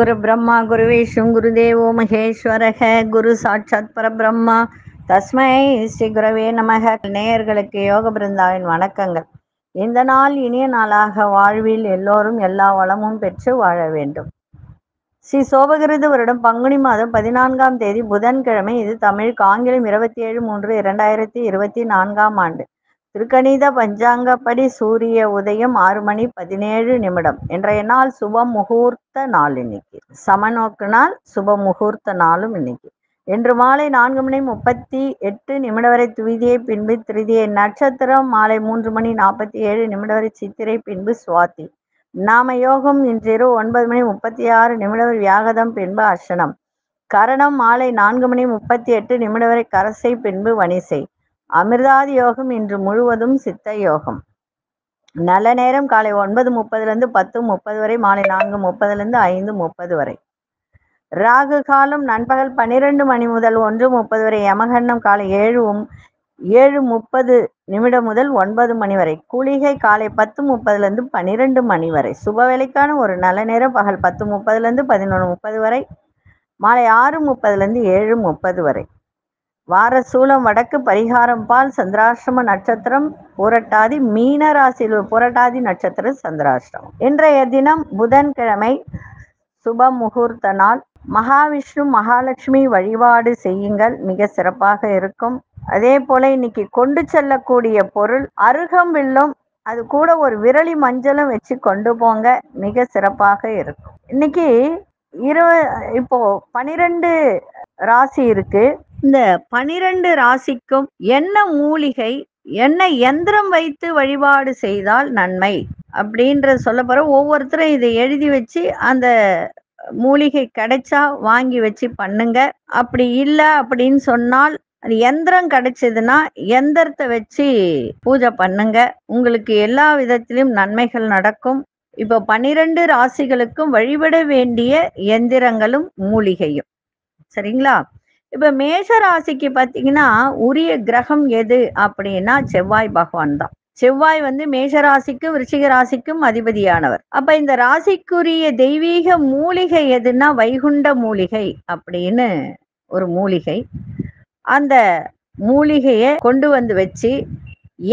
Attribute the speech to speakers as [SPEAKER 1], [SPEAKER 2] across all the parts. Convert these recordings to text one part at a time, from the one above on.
[SPEAKER 1] குரு பிரம்மா குரு விஷ்ணு குரு தேவோ மகேஸ்வரக குரு சாட்சாத் பரபிரம்மா. தஸ்மை ஸ்ரீ குரவே நமக. நேயர்களுக்கு யோக பிருந்தாவின் வணக்கங்கள். இந்த நாள் இனிய நாளாக வாழ்வில் எல்லோரும் எல்லா வளமும் பெற்று வாழ வேண்டும். ஸ்ரீ சோபகிருது வருடம் பங்குனி மாதம் பதினான்காம் தேதி புதன்கிழமை இது தமிழுக்கு ஆங்கிலம் இருபத்தி ஏழு மூன்று இரண்டாயிரத்தி இருபத்தி நான்காம் ஆண்டு. திருக்கணித பஞ்சாங்கப்படி சூரிய உதயம் ஆறு மணி பதினேழு நிமிடம். இன்றைய நாள் சுப முகூர்த்த நாள் இன்னைக்கு. சமநோக்கு நாள் சுப முகூர்த்த நாளும் இன்னைக்கு. இன்று மாலை நான்கு மணி முப்பத்தி எட்டு நிமிடம் வரை துவிதியை பின்பு திருதியை நட்சத்திரம் மாலை மூன்று மணி நாற்பத்தி ஏழு நிமிடம் வரை சித்திரை பின்பு சுவாதி. நாம யோகம் இன்றிரவு ஒன்பது மணி முப்பத்தி ஆறு நிமிடம் வரை வியாகதம் பின்பு அர்ஷனம் கரணம் மாலை நான்கு மணி முப்பத்தி எட்டு நிமிடம் வரை கரசை பின்பு வணிசை. அமிர்தாதி யோகம் இன்று முழுவதும் சித்த யோகம் நல்ல நேரம் காலை ஒன்பது முப்பதுலேருந்து பத்து முப்பது வரை மாலை நான்கு முப்பதுலேருந்து ஐந்து முப்பது வரை. ராகு காலம் நண்பகல் பன்னிரெண்டு மணி முதல் ஒன்று முப்பது வரை யமகண்டம் காலை ஏழு ஏழு முப்பது நிமிடம் முதல் ஒன்பது மணி வரை. குளிகை காலை பத்து முப்பதுலேருந்து பன்னிரெண்டு மணி வரை. சுபவேளைக்கான ஒரு நல்ல நேரம் பகல் பத்து முப்பதுலேருந்து பதினொன்று முப்பது வரை மாலை ஆறு முப்பதுலேருந்து ஏழு முப்பது வரை. வாரசூலம் வடக்கு பரிகாரம் பால் சந்திராசிரம நட்சத்திரம் புரட்டாதி மீன ராசியில் புரட்டாதி நட்சத்திரம் சந்திராசிரமம் இன்றைய தினம் புதன்கிழமை சுப முகூர்த்த நாள். மகாவிஷ்ணு மகாலட்சுமி வழிபாடு செய்யுங்கள் மிக சிறப்பாக இருக்கும். அதே போல இன்னைக்கு கொண்டு செல்லக்கூடிய பொருள் அருகம்பில்லும் அது கூட ஒரு விரலி மஞ்சளும் வச்சு கொண்டு போங்க மிக சிறப்பாக இருக்கும். இன்னைக்கு இரு இப்போ பனிரெண்டு ராசி இருக்கு. இந்த பனிரெண்டு ராசிக்கும் என்ன மூலிகை என்ன எந்திரம் வைத்து வழிபாடு செய்தால் நன்மை? அப்படின்ற சொல்ல போற ஒவ்வொருத்தரும் இதை எழுதி வச்சு அந்த மூலிகை கிடைச்சா வாங்கி வச்சு பண்ணுங்க. அப்படி இல்லை அப்படின்னு சொன்னால் அது எந்திரம் கிடைச்சதுன்னா எந்திரத்தை வச்சு பூஜை பண்ணுங்க. உங்களுக்கு எல்லா விதத்திலும் நன்மைகள் நடக்கும். இப்போ பன்னிரண்டு ராசிகளுக்கும் வழிபட வேண்டிய எந்திரங்களும் மூலிகையும். சரிங்களா? இப்ப மேஷ ராசிக்கு பாத்தீங்கன்னா உரிய கிரகம் எது அப்படின்னா செவ்வாய் பகவான் தான். செவ்வாய் வந்து மேஷ ராசிக்கும் விருச்சிக ராசிக்கும் அதிபதியானவர். அப்ப இந்த ராசிக்குரிய தெய்வீக மூலிகை எதுன்னா வைகுண்ட மூலிகை அப்படின்னு ஒரு மூலிகை. அந்த மூலிகையை கொண்டு வந்து வச்சு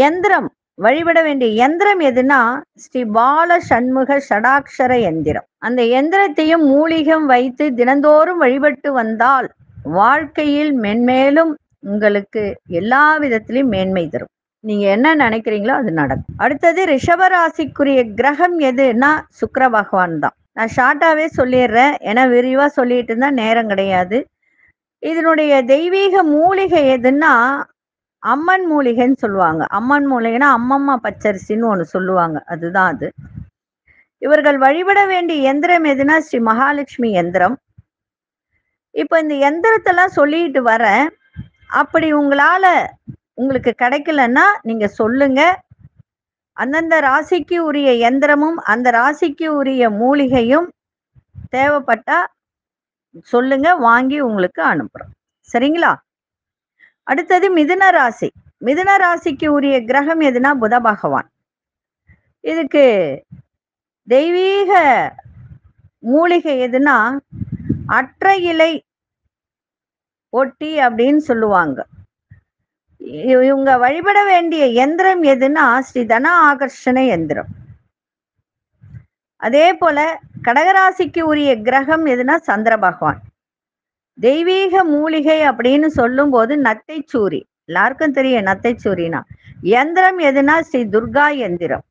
[SPEAKER 1] எந்திரம் வழிபட வேண்டிய எந்திரம் எதுனா ஸ்ரீ பால சண்முக ஷடாட்சர எந்திரம். அந்த எந்திரத்தையும் மூலிகம் வைத்து தினந்தோறும் வழிபட்டு வந்தால் வாழ்க்கையில் மென்மேலும் உங்களுக்கு எல்லா விதத்திலையும் மேன்மை தரும். நீங்க என்ன நினைக்கிறீங்களோ அது நடக்கும். அடுத்தது ரிஷபராசிக்குரிய கிரகம் எதுன்னா சுக்கர பகவான் தான். நான் ஷார்ட்டாவே சொல்லிடுறேன். ஏன்னா விரிவா சொல்லிட்டு இருந்தா நேரம் கிடையாது. இதனுடைய தெய்வீக மூலிகை எதுன்னா அம்மன் மூலிகைன்னு சொல்லுவாங்க. அம்மன் மூலிகைன்னா அம்மம்மா பச்சரிசின்னு ஒன்று சொல்லுவாங்க. அதுதான் அது. இவர்கள் வழிபட வேண்டிய எந்திரம் எதுனா ஸ்ரீ மகாலட்சுமி எந்திரம். இப்போ இந்த எந்திரத்தெல்லாம் சொல்லிட்டு வரேன். அப்படி உங்களால உங்களுக்கு கிடைக்கலன்னா நீங்க சொல்லுங்க. அந்தந்த ராசிக்கு உரிய எந்திரமும் அந்த ராசிக்கு உரிய மூலிகையும் தேவைப்பட்டா சொல்லுங்க வாங்கி உங்களுக்கு அனுப்புறோம். சரிங்களா? அடுத்தது மிதுன ராசி. மிதுன ராசிக்கு உரிய கிரகம் எதுனா புத பகவான். இதுக்கு தெய்வீக மூலிகை எதுனா அற்ற இலை ஒட்டி அப்படின்னு சொல்லுவாங்க. இவங்க வழிபட வேண்டிய எந்திரம் எதுன்னா ஸ்ரீ தன ஆகர்ஷண எந்திரம். அதே போல கடகராசிக்கு உரிய கிரகம் எதுனா சந்திர பகவான். தெய்வீக மூலிகை அப்படின்னு சொல்லும் போது நத்தைச்சூரி. எல்லாருக்கும் தெரியும் நத்தைச்சூரினா. எந்திரம் எதுனா ஸ்ரீ துர்கா எந்திரம்.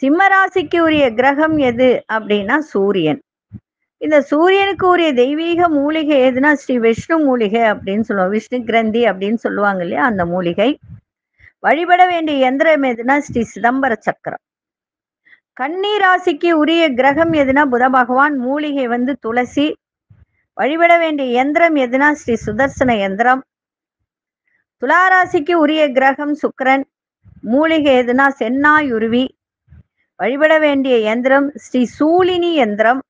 [SPEAKER 1] சிம்மராசிக்கு உரிய கிரகம் எது அப்படின்னா சூரியன். இந்த சூரியனுக்கு உரிய தெய்வீக மூலிகை எதுனா ஸ்ரீ விஷ்ணு மூலிகை அப்படின்னு சொல்லுவோம். விஷ்ணு கிரந்தி அப்படின்னு சொல்லுவாங்க இல்லையா அந்த மூலிகை. வழிபட வேண்டிய எந்திரம் எதுனா ஸ்ரீ சிதம்பர சக்கரம். கன்னி ராசிக்கு உரிய கிரகம் எதுனா புத பகவான் மூலிகை வந்து துளசி. வழிபட வேண்டிய எந்திரம் எதுனா ஸ்ரீ சுதர்சன எந்திரம். துளாராசிக்கு உரிய கிரகம் சுக்கரன் மூலிகை எதுனா சென்னாயுருவி. வழிபட வேண்டிய எந்திரம் ஸ்ரீ சூலினி எந்திரம்.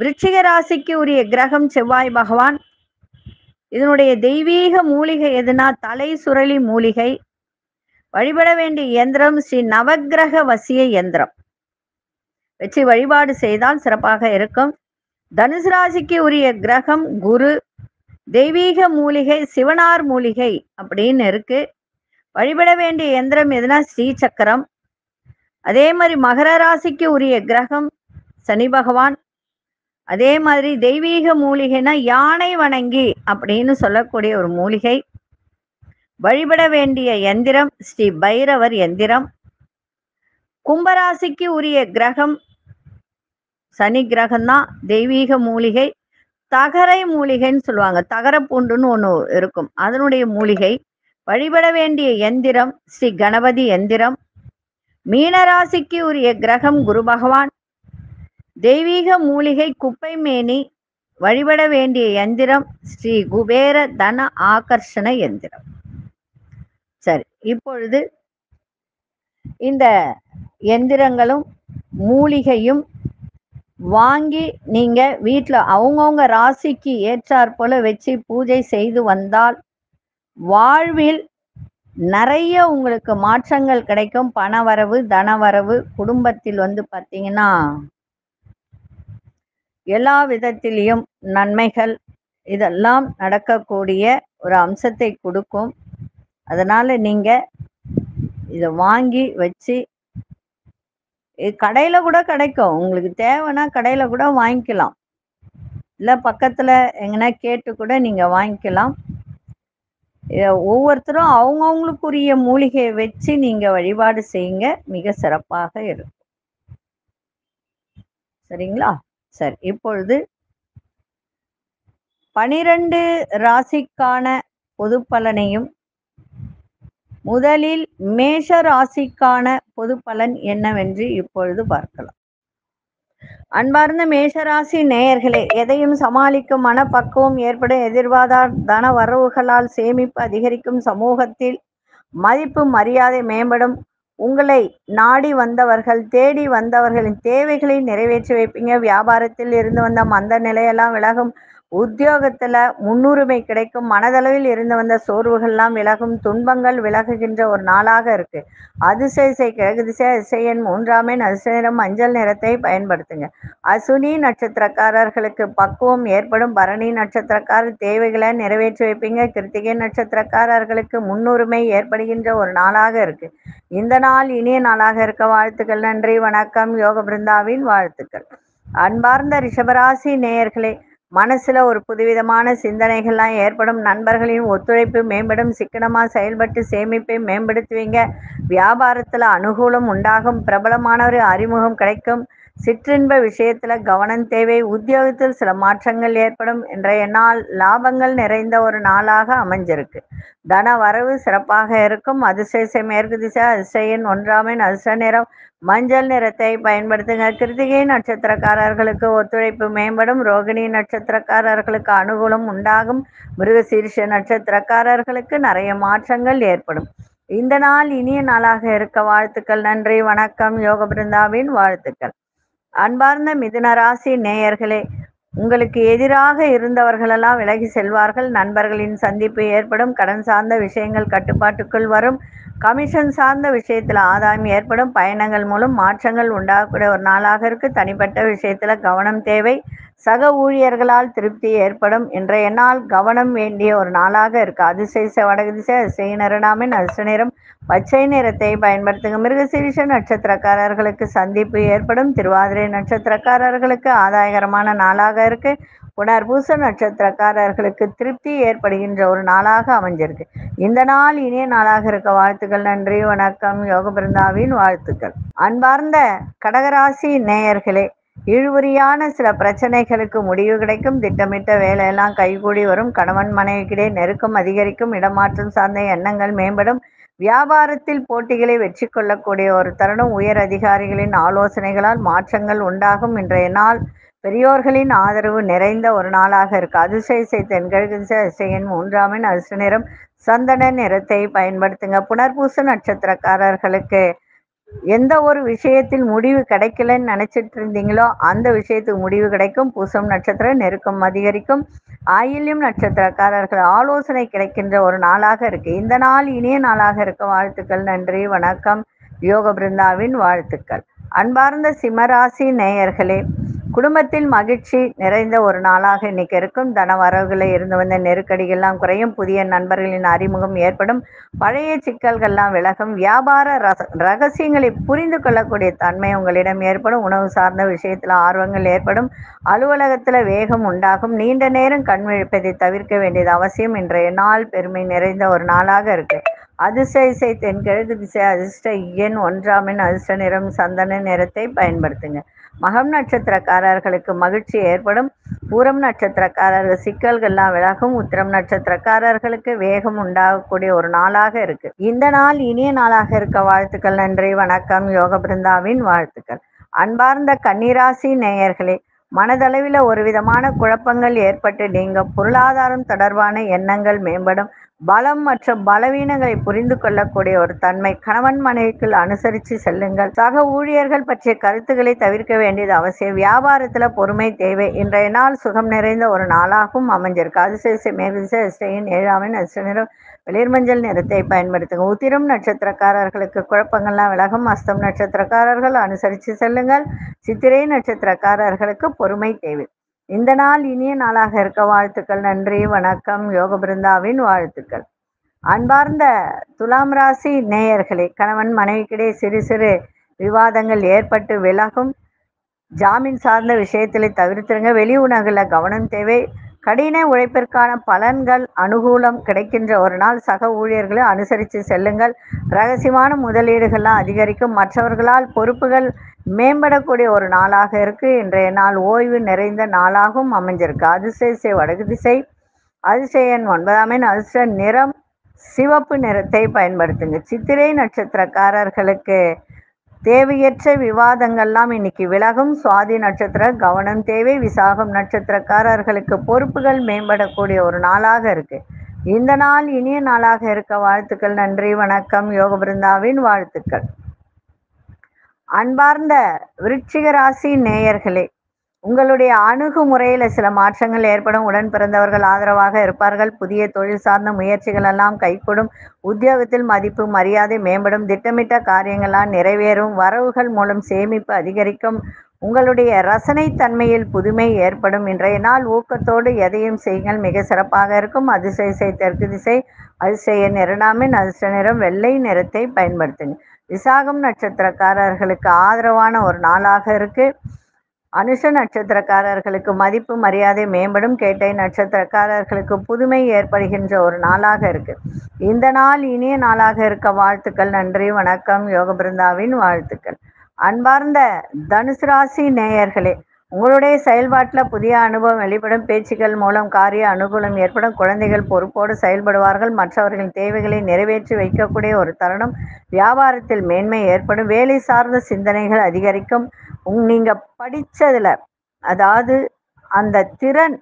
[SPEAKER 1] விருச்சிக ராசிக்கு உரிய கிரகம் செவ்வாய் பகவான். இதனுடைய தெய்வீக மூலிகை எதுனா தலை சுரளி மூலிகை. வழிபட வேண்டிய எந்திரம் ஸ்ரீ நவக்கிரக வசிய இயந்திரம். வச்சு வழிபாடு செய்தால் சிறப்பாக இருக்கும். தனுசு ராசிக்கு உரிய கிரகம் குரு. தெய்வீக மூலிகை சிவனார் மூலிகை அப்படின்னு இருக்கு. வழிபட வேண்டிய எந்திரம் எதுனா ஸ்ரீ சக்கரம். அதே மாதிரி மகர ராசிக்கு உரிய கிரகம் சனி பகவான். அதே மாதிரி தெய்வீக மூலிகைனா யானை வணங்கி அப்படின்னு சொல்லக்கூடிய ஒரு மூலிகை. வழிபட வேண்டிய எந்திரம் ஸ்ரீ பைரவர் எந்திரம். கும்பராசிக்கு உரிய கிரகம் சனி கிரகம்தான் தெய்வீக மூலிகை. தகரை மூலிகைன்னு சொல்லுவாங்க. தகரப்பூண்டுன்னு ஒன்று இருக்கும். அதனுடைய மூலிகை. வழிபட வேண்டிய எந்திரம் ஸ்ரீ கணபதி எந்திரம். மீனராசிக்கு உரிய கிரகம் குரு பகவான். தெய்வீக மூலிகை குப்பைமேனி வழிபட வேண்டிய எந்திரம் ஸ்ரீ குபேர தன ஆகர்ஷண எந்திரம். சரி இப்பொழுது இந்த எந்திரங்களும் மூலிகையும் வாங்கி நீங்க வீட்டில் அவங்கவுங்க ராசிக்கு ஏற்றாற் போல வச்சு பூஜை செய்து வந்தால் வாழ்வில் நிறைய உங்களுக்கு மாற்றங்கள் கிடைக்கும். பணவரவு தனவரவு குடும்பத்தில் வந்து பார்த்தீங்கன்னா எல்லா விதத்திலையும் நன்மைகள் இதெல்லாம் நடக்கக்கூடிய ஒரு அம்சத்தை கொடுக்கும். அதனால நீங்க இதை வாங்கி வச்சு இது கடையில கூட கிடைக்கும். உங்களுக்கு தேவைன்னா கடையில கூட வாங்கிக்கலாம். இல்லை பக்கத்துல எங்கன்னா கேட்டு கூட நீங்க வாங்கிக்கலாம். ஒவ்வொருத்தரும் அவங்கவுங்களுக்குரிய மூலிகையை வச்சு நீங்க வழிபாடு செய்யுங்க. மிக சிறப்பாக இருக்கும். சரிங்களா? சரி இப்பொழுது பனிரெண்டு ராசிக்கான பொது பலனையும் முதலில் மேஷ ராசிக்கான பொது பலன் என்னவென்று இப்பொழுது பார்க்கலாம். அன்பார்ந்த மேஷராசி நேயர்களே எதையும் சமாளிக்கும் மனப்பக்குவம் ஏற்படும் எதிர்பாராத தன வரவுகளால் சேமிப்பு அதிகரிக்கும் சமூகத்தில் மதிப்பு மரியாதை மேம்படும். உங்களை நாடி வந்தவர்கள் தேடி வந்தவர்களின் தேவைகளை நிறைவேற்றி வைப்பீங்க. வியாபாரத்தில் இருந்து வந்த மந்த நிலையெல்லாம் விலகும். உத்தியோகத்துல முன்னுரிமை கிடைக்கும். மனதளவில் இருந்து வந்த சோர்வுகள்லாம் விலகும். துன்பங்கள் விலகுகின்ற ஒரு நாளாக இருக்கு. அதிசயசை கிழக்கு திசை அதிசயன் மூன்றாமே நிறம் அதிசயம் மஞ்சள் நிறத்தை பயன்படுத்துங்க. அசுனி நட்சத்திரக்காரர்களுக்கு பக்குவம் ஏற்படும். பரணி நட்சத்திரக்காரர் தேவைகளை நிறைவேற்றி வைப்பீங்க. கிருத்திகை நட்சத்திரக்காரர்களுக்கு முன்னுரிமை ஏற்படுகின்ற ஒரு நாளாக இருக்கு. இந்த நாள் இனிய நாளாக இருக்க வாழ்த்துக்கள். நன்றி. வணக்கம். யோக பிருந்தாவின் வாழ்த்துக்கள். அன்பார்ந்த ரிஷபராசி நேயர்களே மனசுல ஒரு புதுவிதமான சிந்தனைகள்லாம் ஏற்படும். நண்பர்களின் ஒத்துழைப்பு மேம்படும். சிக்கனமா செயல்பட்டு சேமிப்பை மேம்படுத்துவீங்க. வியாபாரத்துல அனுகூலம் உண்டாகும். பிரபலமானவர் அறிமுகம் கிடைக்கும். சிற்றின்ப விஷயத்துல கவனம் தேவை உத்தியோகத்தில் சில மாற்றங்கள் ஏற்படும் இன்றைய நாள் லாபங்கள் நிறைந்த ஒரு நாளாக அமைஞ்சிருக்கு. தன வரவு சிறப்பாக இருக்கும். அதிசய மேற்கு திசை அதிசயன் ஒன்றாமின் அதிர்ஷ்ட நிறம். மஞ்சள் நிறத்தை பயன்படுத்துங்க. கிருத்திகை நட்சத்திரக்காரர்களுக்கு ஒத்துழைப்பு மேம்படும். ரோகிணி நட்சத்திரக்காரர்களுக்கு அனுகூலம் உண்டாகும். மிருகசீரிஷ நட்சத்திரக்காரர்களுக்கு நிறைய மாற்றங்கள் ஏற்படும். இந்த நாள் இனிய நாளாக இருக்க வாழ்த்துக்கள். நன்றி வணக்கம். யோக பிருந்தாவின் வாழ்த்துக்கள். அன்பார்ந்த மிதுன ராசி நேயர்களே உங்களுக்கு எதிராக இருந்தவர்களெல்லாம் விலகி செல்வார்கள். நண்பர்களின் சந்திப்பு ஏற்படும் கடன் சார்ந்த விஷயங்கள் கட்டுப்பாட்டுக்குள் வரும். கமிஷன் சார்ந்த விஷயத்தில் ஆதாயம் ஏற்படும். பயணங்கள் மூலம் மாற்றங்கள் உண்டாகக்கூடிய ஒரு நாளாக இருக்குது தனிப்பட்ட விஷயத்தில் கவனம் தேவை. சக ஊழியர்களால் திருப்தி ஏற்படும் இன்றைய நாள் கவனம் வேண்டிய ஒரு நாளாக இருக்கு. அதிசய வடகு திசை அதிசய நிறனாமின் அதிர்ஷ்ட நிறம் பச்சை நிறத்தை பயன்படுத்துங்க. மிருகசீரிஷ நட்சத்திரக்காரர்களுக்கு சந்திப்பு ஏற்படும். திருவாதிரை நட்சத்திரக்காரர்களுக்கு ஆதாயகரமான நாளாக இருக்கு. புனர்பூச நட்சத்திரக்காரர்களுக்கு திருப்தி ஏற்படுகின்ற ஒரு நாளாக அமைஞ்சிருக்கு. இந்த நாள் இனிய நாளாக இருக்க வாழ்த்துக்கள் நன்றி வணக்கம். யோக பிருந்தாவின் வாழ்த்துக்கள். அன்பார்ந்த கடகராசி நேயர்களே இழுவரியான சில பிரச்சனைகளுக்கு முடிவு கிடைக்கும். திட்டமிட்ட வேலையெல்லாம் கைகூடி வரும். கணவன் மனைவிக்கிடையே நெருக்கம் அதிகரிக்கும். இடமாற்றம் சார்ந்த எண்ணங்கள் மேம்படும். வியாபாரத்தில் போட்டிகளை வெற்றி கொள்ளக்கூடிய ஒரு தருணம். உயர் அதிகாரிகளின் ஆலோசனைகளால் மாற்றங்கள் உண்டாகும். இன்றைய நாள் பெரியோர்களின் ஆதரவு நிறைந்த ஒரு நாளாக இருக்கு. அதிசயசை தென்கிழக்கு திசை மூன்றாமின் அதிர்ஷ்ட நிறம் சந்தன நிறத்தை பயன்படுத்துங்க. புனர்பூச நட்சத்திரக்காரர்களுக்கு எந்த ஒரு விஷயத்தில் முடிவு கிடைக்கலன்னு நினைச்சிட்டு இருந்தீங்களோ அந்த விஷயத்துக்கு முடிவு கிடைக்கும். பூசம் நட்சத்திரம் நெருக்கம் அதிகரிக்கும். ஆயில்யம் நட்சத்திரக்காரர்கள் ஆலோசனை கிடைக்கின்ற ஒரு நாளாக இருக்கு. இந்த நாள் இனிய நாளாக இருக்க. வாழ்த்துக்கள் நன்றி வணக்கம். யோக பிருந்தாவின் வாழ்த்துக்கள். அன்பார்ந்த சிம்மராசி நேயர்களே குடும்பத்தில் மகிழ்ச்சி நிறைந்த ஒரு நாளாக இன்னைக்கு இருக்கும். தன வரவுகளை இருந்து வந்த நெருக்கடிகள்லாம் குறையும். புதிய நண்பர்களின் அறிமுகம் ஏற்படும். பழைய சிக்கல்கள்லாம் விலகும். வியாபார ரச ரகசியங்களை புரிந்து கொள்ளக்கூடிய தன்மை உங்களிடம் ஏற்படும். உணவு சார்ந்த விஷயத்தில் ஆர்வங்கள் ஏற்படும். அலுவலகத்தில் வேகம் உண்டாகும். நீண்ட நேரம் கண் விழிப்பதை தவிர்க்க வேண்டியது அவசியம். இன்றைய நாள் பெருமை நிறைந்த ஒரு நாளாக இருக்கு. அதிர்ஷ்ட இசை தென்கிழக்கு திசை அதிர்ஷ்ட எண் ஒன்றாமின் அதிர்ஷ்ட நிறம் சந்தன நிறத்தை பயன்படுத்துங்க. மகம் நட்சத்திரக்காரர்களுக்கு மகிழ்ச்சி ஏற்படும். பூரம் நட்சத்திரக்காரர்கள் சிக்கல்கள்லாம் விலகும். உத்திரம் நட்சத்திரக்காரர்களுக்கு வேகம் உண்டாகக்கூடிய ஒரு நாளாக இருக்கு. இந்த நாள் இனிய நாளாக இருக்க வாழ்த்துக்கள் நன்றி வணக்கம். யோக பிருந்தாவின் வாழ்த்துக்கள். அன்பார்ந்த கன்னிராசி நேயர்களே மனதளவில் ஒரு விதமான குழப்பங்கள் ஏற்பட்டு நீங்க பொருளாதாரம் தொடர்பான எண்ணங்கள் மேம்படும். பலம் மற்றும் பலவீனங்களை புரிந்து கொள்ளக்கூடிய ஒரு தன்மை கணவன் மனைவிக்குள் அனுசரித்து செல்லுங்கள். சக ஊழியர்கள் பற்றிய கருத்துக்களை தவிர்க்க வேண்டியது அவசியம். வியாபாரத்தில் பொறுமை தேவை. இன்றைய நாள் சுகம் நிறைந்த ஒரு நாளாகவும் அமைஞ்சிருக்கு. அதிசய மேல்திசை அதிர்ஷ்டையின் ஏழாமின் அதிர்ஷ்ட நிறம் வெளிர்மஞ்சள் நிறத்தை பயன்படுத்துங்க. உத்திரம் நட்சத்திரக்காரர்களுக்கு குழப்பங்கள்லாம் விலகும். அஸ்தம் நட்சத்திரக்காரர்கள் அனுசரித்து செல்லுங்கள். சித்திரை நட்சத்திரக்காரர்களுக்கு பொறுமை தேவை. இந்த நாள் இனிய நாளாக இருக்க வாழ்த்துக்கள் நன்றி வணக்கம் யோக பிருந்தாவின் வாழ்த்துக்கள். அன்பார்ந்த துலாம் ராசி நேயர்களே கணவன் மனைவிக்கிடையே சிறு சிறு விவாதங்கள் ஏற்பட்டு விலகும். ஜாமீன் சார்ந்த விஷயத்திலே தவிர்த்துருங்க. வெளி உணவுல கவனம் தேவை. கடின உழைப்பிற்கான பலன்கள் அனுகூலம் கிடைக்கின்ற ஒரு நாள். சக ஊழியர்களை அனுசரித்து செல்லுங்கள். ரகசியமான முதலீடுகள்லாம் அதிகரிக்கும். மற்றவர்களால் பொறுப்புகள் மேம்படக்கூடிய ஒரு நாளாக இருக்கு. இன்றைய நாள் ஓய்வு நிறைந்த நாளாகவும் அமைஞ்சிருக்கு. அதிசய வடக்கு திசை. அதிசயன் ஒன்பதாம் எண். அதிர்ஷ்ட நிறம் சிவப்பு நிறத்தை பயன்படுத்துங்க. சித்திரை நட்சத்திரக்காரர்களுக்கு தேவையற்ற விவாதங்கள்லாம் இன்னைக்கு விலகும். சுவாதி நட்சத்திர கவனம் தேவை விசாகம் நட்சத்திரக்காரர்களுக்கு பொறுப்புகள் மேம்படக்கூடிய ஒரு நாளாக இருக்கு. இந்த நாள் இனிய நாளாக இருக்க வாழ்த்துக்கள் நன்றி வணக்கம். யோக பிருந்தாவின் வாழ்த்துக்கள். அன்பார்ந்த விருச்சிக ராசி நேயர்களே உங்களுடைய அணுகுமுறையில் சில மாற்றங்கள் ஏற்படும். உடன் பிறந்தவர்கள் ஆதரவாக இருப்பார்கள். புதிய தொழில் சார்ந்த முயற்சிகள் எல்லாம் கைகூடும். உத்தியோகத்தில் மதிப்பு மரியாதை மேம்படும். திட்டமிட்ட காரியங்களால் நிறைவேறும். வரவுகள் மூலம் சேமிப்பு அதிகரிக்கும். உங்களுடைய ரசனை தன்மையில் புதுமை ஏற்படும். இன்றைய நாள் ஊக்கத்தோடு எதையும் செய்யுங்கள். மிக சிறப்பாக இருக்கும். அதிசய தெற்கு திசை அதிசய நிறனாமின் அதிர்ஷ்ட நிறம் வெள்ளை நிறத்தை பயன்படுத்துங்க விசாகம் நட்சத்திரக்காரர்களுக்கு ஆதரவான ஒரு நாளாக இருக்குது அனுஷ நட்சத்திரக்காரர்களுக்கு மதிப்பு மரியாதை மேம்படும் கேட்டை நட்சத்திரக்காரர்களுக்கு புதுமை ஏற்படுகின்ற ஒரு நாளாக இருக்கு. இந்த நாள் இனிய நாளாக இருக்க வாழ்த்துக்கள் நன்றி வணக்கம் யோக பிருந்தாவின் வாழ்த்துக்கள். அன்பார்ந்த தனுசு ராசி நேயர்களே உங்களுடைய செயல்பாட்டில் புதிய அனுபவம் வெளிப்படும். பேச்சுக்கள் மூலம் காரிய அனுகூலம் ஏற்படும். குழந்தைகள் பொறுப்போடு செயல்படுவார்கள். மற்றவர்களின் தேவைகளை நிறைவேற்றி வைக்கக்கூடிய ஒரு தருணம். வியாபாரத்தில் மேன்மை ஏற்படும். வேலை சார்ந்த சிந்தனைகள் அதிகரிக்கும். நீங்கள் படித்ததில் அதாவது அந்த திறன்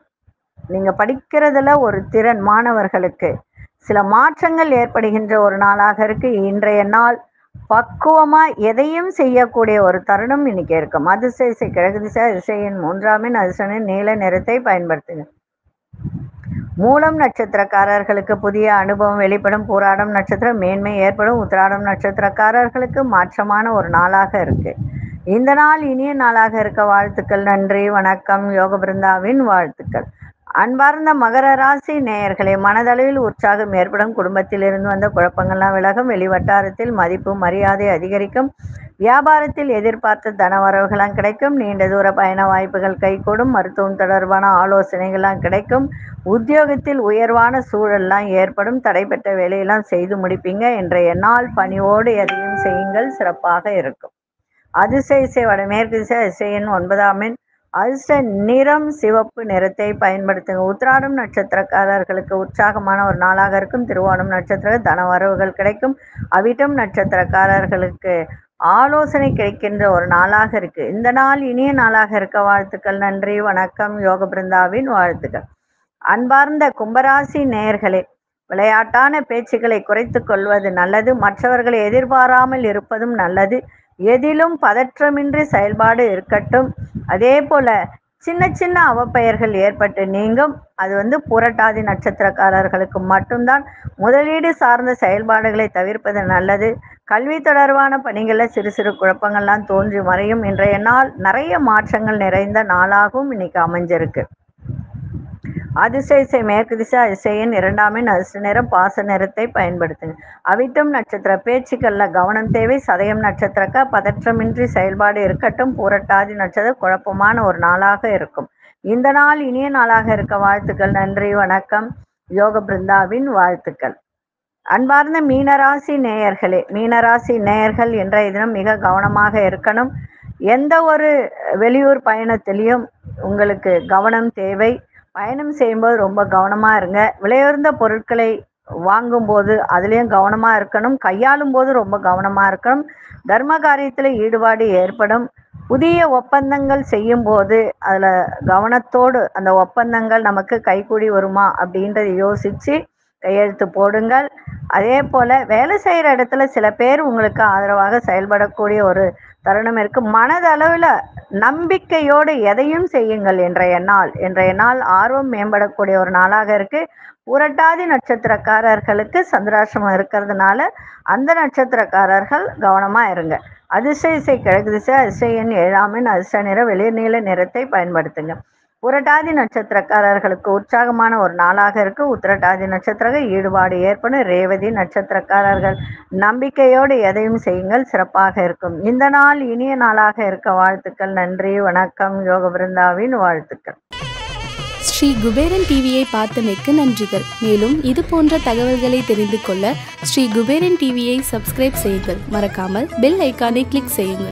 [SPEAKER 1] நீங்கள் படிக்கிறதுல ஒரு திறன் மாணவர்களுக்கு. சில மாற்றங்கள் ஏற்படுகின்ற ஒரு நாளாக இருக்கு. இன்றைய நாள் பக்குவமா எதையும் செய்யக்கூடிய ஒரு தருணம் இன்னைக்கு இருக்கும் அதிசய கிழக்கு திசை அதிசயின் மூன்றாமின் அதிசயனின் நீல நிறத்தை பயன்படுத்துங்க. மூலம் நட்சத்திரக்காரர்களுக்கு புதிய அனுபவம் வெளிப்படும். பூராடம் நட்சத்திரம் மேன்மை ஏற்படும். உத்திராடம் நட்சத்திரக்காரர்களுக்கு மாற்றமான ஒரு நாளாக இருக்குது இந்த நாள் இனிய நாளாக இருக்க வாழ்த்துக்கள் நன்றி வணக்கம் யோக பிருந்தாவின் வாழ்த்துக்கள். அன்பார்ந்த மகர ராசி நேயர்களே மனதளவில் உற்சாகம் ஏற்படும் குடும்பத்தில் இருந்து வந்த குழப்பங்கள்லாம் விலகும் வெளிவட்டாரத்தில் மதிப்பு மரியாதை அதிகரிக்கும் வியாபாரத்தில் எதிர்பார்த்த தனவரவுகளாம் கிடைக்கும் நீண்ட தூர பயண வாய்ப்புகள் கைகூடும் மருத்துவம் தொடர்பான ஆலோசனைகள்லாம் கிடைக்கும் உத்தியோகத்தில் உயர்வான சூழல்லாம் ஏற்படும் தடைப்பட்ட வேலையெல்லாம் செய்து முடிப்பீங்க இன்றைய நாள் பணியோடு எதையும் செய்யுங்கள் சிறப்பாக இருக்கும். அதிசய வடமேற்கு திசை அதிசயன் ஒன்பதாம் எண். அதிர்ஷ்ட நிறம் சிவப்பு நிறத்தை பயன்படுத்துங்க. உத்திராடம் நட்சத்திரக்காரர்களுக்கு உற்சாகமான ஒரு நாளாக இருக்கும். திருவோணம் நட்சத்திர தனவரவுகள் கிடைக்கும். அவிட்டம் நட்சத்திரக்காரர்களுக்கு ஆலோசனை கிடைக்கின்ற ஒரு நாளாக இருக்கு. இந்த நாள் இனிய நாளாக இருக்க வாழ்த்துக்கள். நன்றி வணக்கம். யோக பிருந்தாவின் வாழ்த்துக்கள். அன்பார்ந்த கும்பராசி நேயர்களே விளையாட்டான பேச்சுக்களை குறைத்து கொள்வது நல்லது. மற்றவர்களை எதிர்பாராமல் இருப்பதும் நல்லது. எதிலும் பதற்றமின்றி செயல்பாடு இருக்கட்டும். அதே போல சின்ன சின்ன அவப்பெயர்கள் ஏற்பட்டு நீங்கும். அது வந்து புரட்டாதி நட்சத்திரக்காரர்களுக்கு மட்டும்தான் முதலீடு சார்ந்த செயல்பாடுகளை தவிர்ப்பது நல்லது. கல்வி தொடர்பான பணிகளில் சிறு சிறு குழப்பங்கள்லாம் தோன்றி மறையும். இன்றைய நாள் நிறைய மாற்றங்கள் நிறைந்த நாளாகவும் இன்னைக்கு அமைஞ்சிருக்கு. அதிசயசை மேற்கு திசை அதிசயன் இரண்டாமே நசு நிறம் பாச நிறத்தை பயன்படுத்துங்க அவிட்டம் நட்சத்திர பேச்சுக்கள்ல கவனம் தேவை சதயம் நட்சத்திரக்க பதற்றமின்றி செயல்பாடு இருக்கட்டும் பூரட்டாதி நட்சத்திர குழப்பமான ஒரு நாளாக இருக்கும். இந்த நாள் இனிய நாளாக இருக்க வாழ்த்துக்கள் நன்றி வணக்கம். யோக பிருந்தாவின் வாழ்த்துக்கள். அன்பார்ந்த மீனராசி நேயர்களே மீனராசி நேயர்கள் இன்றைய தினம் மிக கவனமாக இருக்கணும். எந்த ஒரு வெளியூர் பயணத்திலையும் உங்களுக்கு கவனம் தேவை. பயணம் செய்யும்போது ரொம்ப கவனமாக இருங்க. விலையுயர்ந்த பொருட்களை வாங்கும்போது அதுலேயும் கவனமாக இருக்கணும். கையாளும் போது ரொம்ப கவனமாக இருக்கணும். தர்ம காரியத்தில் ஈடுபாடு ஏற்படும். புதிய ஒப்பந்தங்கள் செய்யும் போது அதில் கவனத்தோடு அந்த ஒப்பந்தங்கள் நமக்கு கைகூடி வருமா அப்படின்றத யோசித்து கையெழுத்து போடுங்கள். அதே போல் வேலை செய்கிற இடத்துல சில பேர் உங்களுக்கு ஆதரவாக செயல்படக்கூடிய ஒரு தருணம் இருக்கு. மனதளவில் நம்பிக்கையோடு எதையும் செய்யுங்கள் இன்றைய நாள் என்றைய நாள் ஆர்வம் மேம்படக்கூடிய ஒரு நாளாக இருக்கு. புரட்டாதி நட்சத்திரக்காரர்களுக்கு சந்திராசிரமம் இருக்கிறதுனால அந்த நட்சத்திரக்காரர்கள் கவனமா இருங்க. அதிசய இசை கிழக்கு திசை அதிசயன் ஏழாமின் அதிசய நிற வெளிர் நீல நிறத்தை பயன்படுத்துங்க. புரட்டாதி நட்சத்திரக்காரர்களுக்கு உற்சாகமான ஒரு நாளாக இருக்கு. உத்திரட்டாதி நட்சத்திர ஈடுபாடு ஏற்படும். ரேவதி நட்சத்திரக்காரர்கள் நம்பிக்கையோடு எதையும் செய்யுங்கள். சிறப்பாக இருக்கும். இந்த நாள் இனிய நாளாக இருக்க வாழ்த்துக்கள். நன்றி வணக்கம். யோக பிருந்தாவின் வாழ்த்துக்கள்.
[SPEAKER 2] ஸ்ரீ குபேரன் டிவியை பார்த்தமைக்கு நன்றிகள். மேலும் இது போன்ற தகவல்களை தெரிந்து கொள்ள ஸ்ரீ குபேரன் டிவியை சப்ஸ்கிரைப் செய்யுங்கள். மறக்காமல் பெல் ஐக்கானை கிளிக் செய்யுங்கள்.